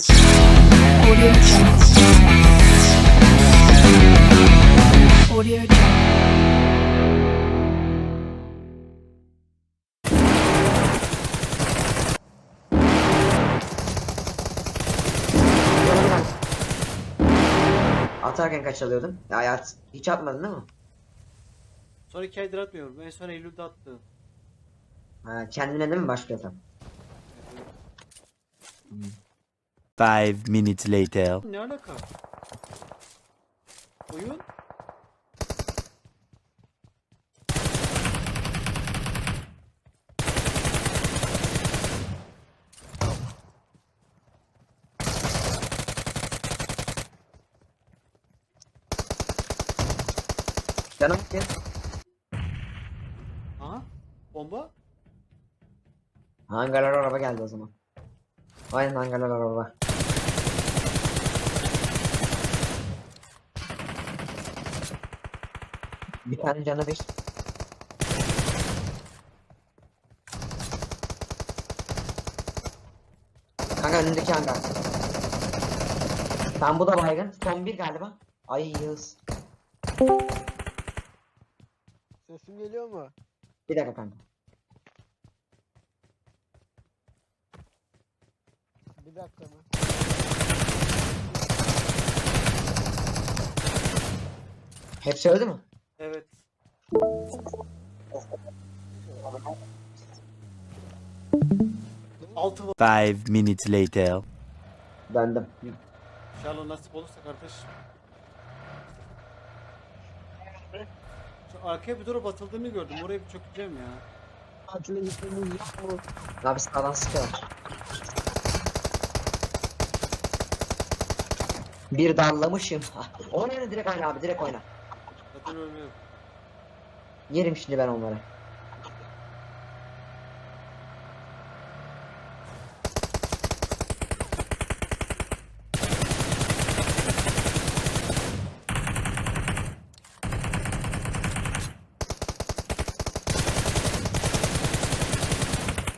Audio Jungle. Audio Jungle. Atarken kaç alıyordun? Ya, ya hiç atmadın değil mi? Sonra iki aydır atmıyorum. En son Eylül'de attım. Ha, kendine değil mi başlıyorsun? Five minutes later. Ne alaka? Oyun? Canım ki. Aha. Bomba? Hangarlar araba geldi o zaman. Aynen hangarlar araba. Bir tane canı bir. Kanka önündeki hangar. Tam bu da baygın. Son bir galiba. Ay Yağız. Sesim geliyor mu? Bir dakika kanka. Bir dakika mı? Hepsi öldü mü? Evet. Altı var. Five minutes later. Bendim. İnşallah nasip olursa kardeş. Şu arkaya bir drop atıldığını gördüm. Oraya bir çökeceğim ya. Tatile gitmemiz yok mu? Abi sağdan sıkıyorlar. Bir darlamışım. oyna direkt oyna abi direkt oyna. Zaten ölmüyorum. Yerim şimdi ben onları.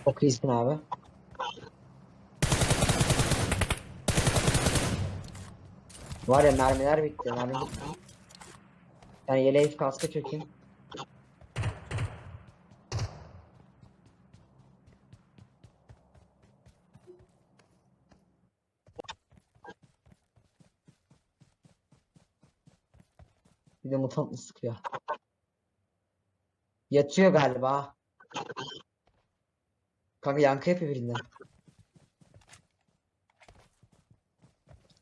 Çok iyisin abi. Var ya mermiler bitti. Mermi bitti. Yani yeleği kaska çökeyim. Bir de mutant mı sıkıyor? Yatıyor galiba. Kanka yankı yapıyor birinden.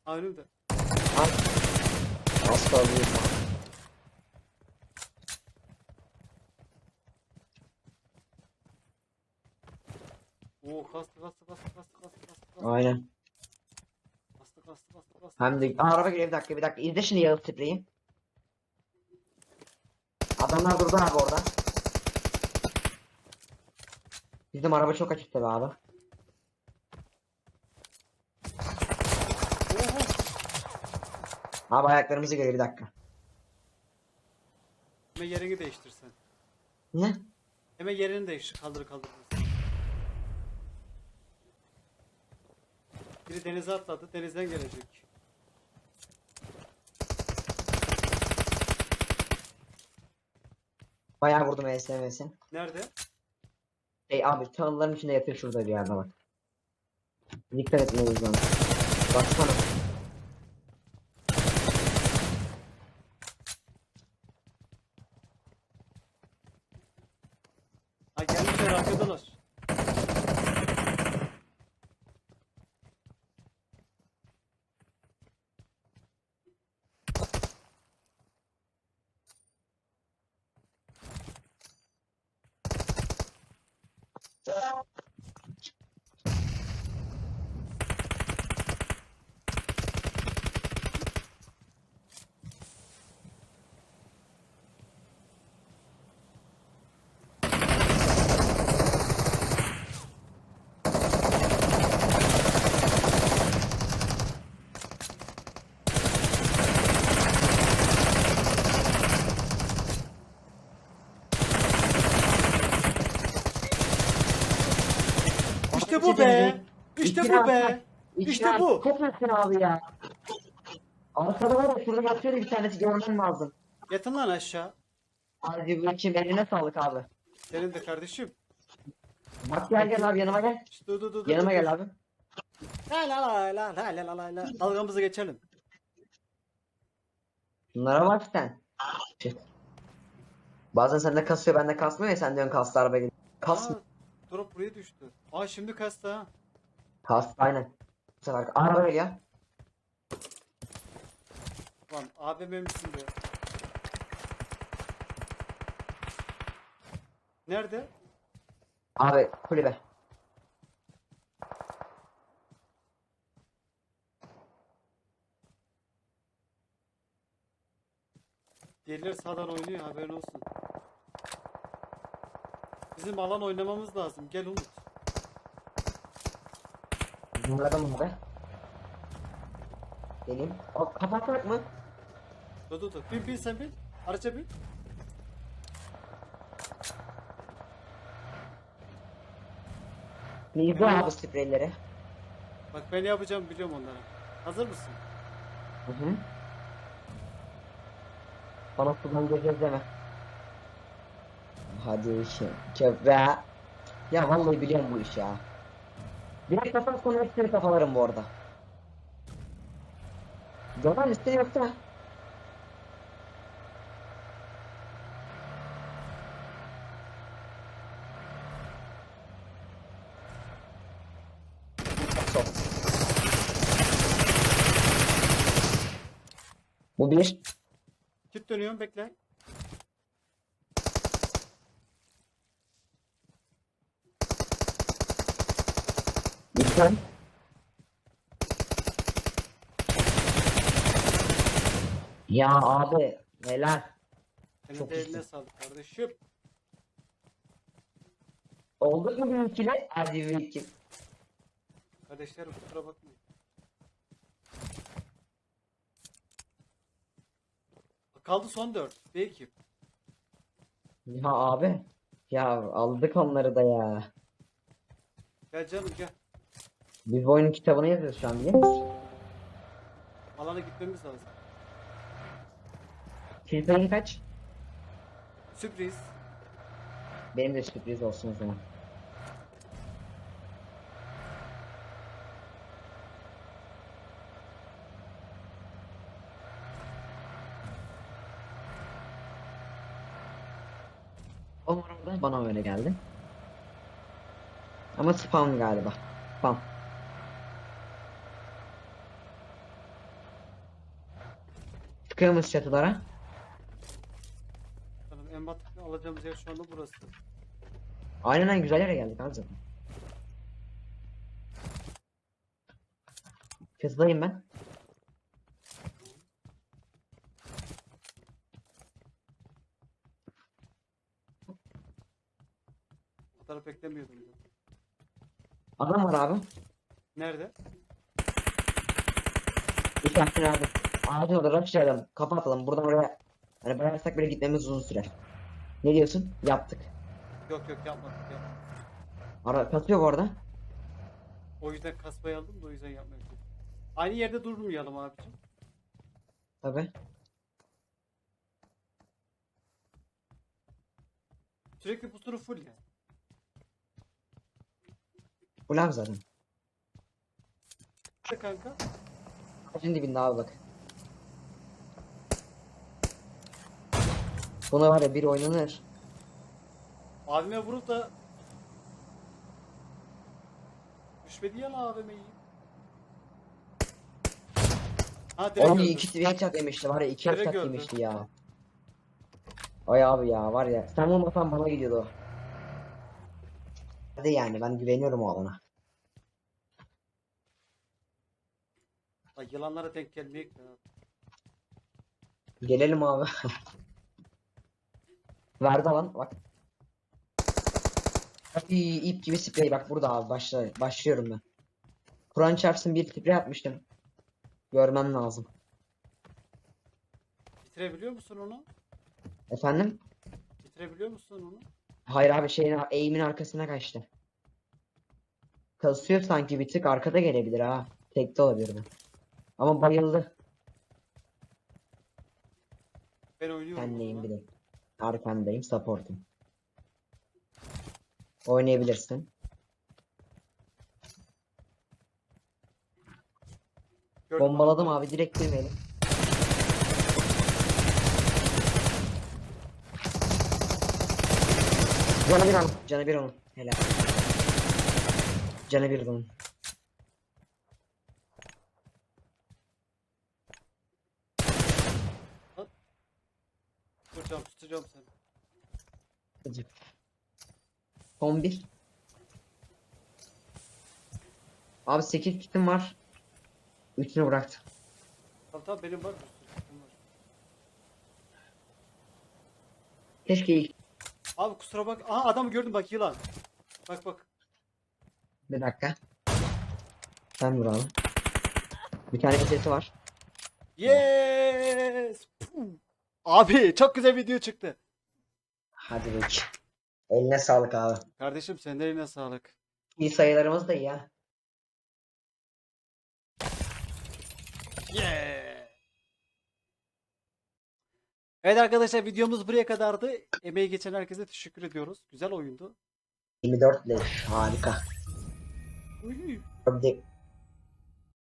Ha önümde. Ay. Az kaldı. Oo kastı kastı kastı kastı kastı kastı. Aynen. Kastı kastı kastı kastı. Hem de Aa, araba geliyor bir dakika bir dakika. İzle şimdi Yağız tipleyeyim. Adamlar durdu abi orada. Bizim araba çok açık tabi abi. Abi ayaklarımızı görüyor bir dakika. Hemen yerini değiştirsen. Ne? Hemen yerini değiştir. Kaldır kaldır. Biri denize atladı. Denizden gelecek. Bayağı vurdum ESMS'in. Nerede? Şey abi çalıların içinde yatıyor şurada bir yerde bak. Dikkat etmeliyiz ona. Baksana. bu be. İşte bu be. İşte bu. Kopmasın abi ya. Arkada var şurada yatıyor bir tanesi görmen lazım. Yatın lan aşağı. Hadi bırakayım eline sağlık abi. Senin de kardeşim. Bak gel gel abi yanıma gel. Dur dur dur. Yanıma gel abi. La la la la la la la la. Dalgamızı geçelim. Bunlara bak sen. Şey, bazen sende kasıyor bende kasmıyor ya sen diyorsun kaslı araba gidiyor. Kas? Drop buraya düştü. Aa şimdi kastı ha. Kas aynen. Bu sefer araba geliyor. Lan AVM misin be? Nerede? Abi kulübe. Diğerleri sağdan oynuyor haberin olsun. Bizim alan oynamamız lazım. Gel Umut. Bunlardan mı be? Geleyim. O kapatmak mı? Dur dur dur. Bin bin sen bin. Araca bin. Neydi abi spreyleri? Bak ben ne yapacağım biliyorum onlara. Hazır mısın? Hı hı. Bana sudan göreceğiz deme. Hadi işe. Köpre. Ya vallahi biliyorum bu işi ya. Direkt kafam sonu hepsini kafalarım bu arada. Gören üstüne yoktu. Bu bir. Git dönüyorum bekle. Lütfen. Ya abi neler? Senin Çok de eline iyisin. sağlık kardeşim. Olduk mu bir ikili? Hadi bir iki. Kardeşlerim kusura bakmayın. Kaldı son 4. Bir ekip. Ya abi. Ya aldık onları da ya. Gel canım gel. Biz bu oyunun kitabını yazıyoruz şu an biliyor musun? Alana gitmemiz lazım. Filtreyin kaç? Sürpriz. Benim de sürpriz olsun o zaman. O arada bana öyle geldi. Ama spam galiba. Spam. Çıkıyor çatılara? Canım en mantıklı alacağımız yer şu anda burası. Aynen güzel yere geldik abi zaten. Çatıdayım ben. O kadar beklemiyordum ben. Adam var abi. Nerede? Bir abi. Ağacın orada rushlayalım. Kapatalım. Buradan oraya hani bayarsak bile gitmemiz uzun sürer. Ne diyorsun? Yaptık. Yok yok yapmadık yapmadık. Ara kasıyor bu arada. O yüzden kasbayı aldım da o yüzden yapmıyorum. Aynı yerde durmayalım abicim. Tabi. Sürekli pusuru full ya. Bu lan zaten. İşte kanka. Ağacın dibinde abi bak. Buna var ya bir oynanır. Abime vurup da düşmedi ya la AVM'yi. Ha direkt Oğlum öldü. iki headshot yemişti var ya iki Direkt headshot öldü. yemişti ya. Ay abi ya var ya sen vurmasan bana gidiyordu o. Hadi yani ben güveniyorum o alana. Ay, yılanlara denk gelmeyek ya. Gelelim abi. Verdi alan bak. Ay, ip gibi sprey bak burada abi başla başlıyorum ben. Kur'an çarpsın bir sprey atmıştım. Görmem lazım. Bitirebiliyor musun onu? Efendim? Bitirebiliyor musun onu? Hayır abi şeyin eğimin arkasına kaçtı. Kasıyor sanki bir tık arkada gelebilir ha. Tekte olabilirdi. Ama bayıldı. Ben oynuyorum. Ben neyim zaman. bileyim. Arkandayım, supportum. Oynayabilirsin. Gördüm Bombaladım abi direkt girmeyelim. Canı bir onun. Canı bir onun. Helal. Canı bir onun. Tutacağım tutacağım seni. Gıcık. Son bir. Abi 8 kitim var. 3'ünü bıraktım. Tamam tamam benim var. Keşke ilk... Abi kusura bak. Aha adamı gördüm bak yılan. Bak bak. Bir dakika. Sen vur abi. Bir tane sesi var. Yes. Puh. Abi çok güzel video çıktı. Hadi bakayım. Eline sağlık abi. Kardeşim senin de eline sağlık. İyi sayılarımız da iyi ya. Yeah. Evet arkadaşlar videomuz buraya kadardı. Emeği geçen herkese teşekkür ediyoruz. Güzel oyundu. 24 leş harika. De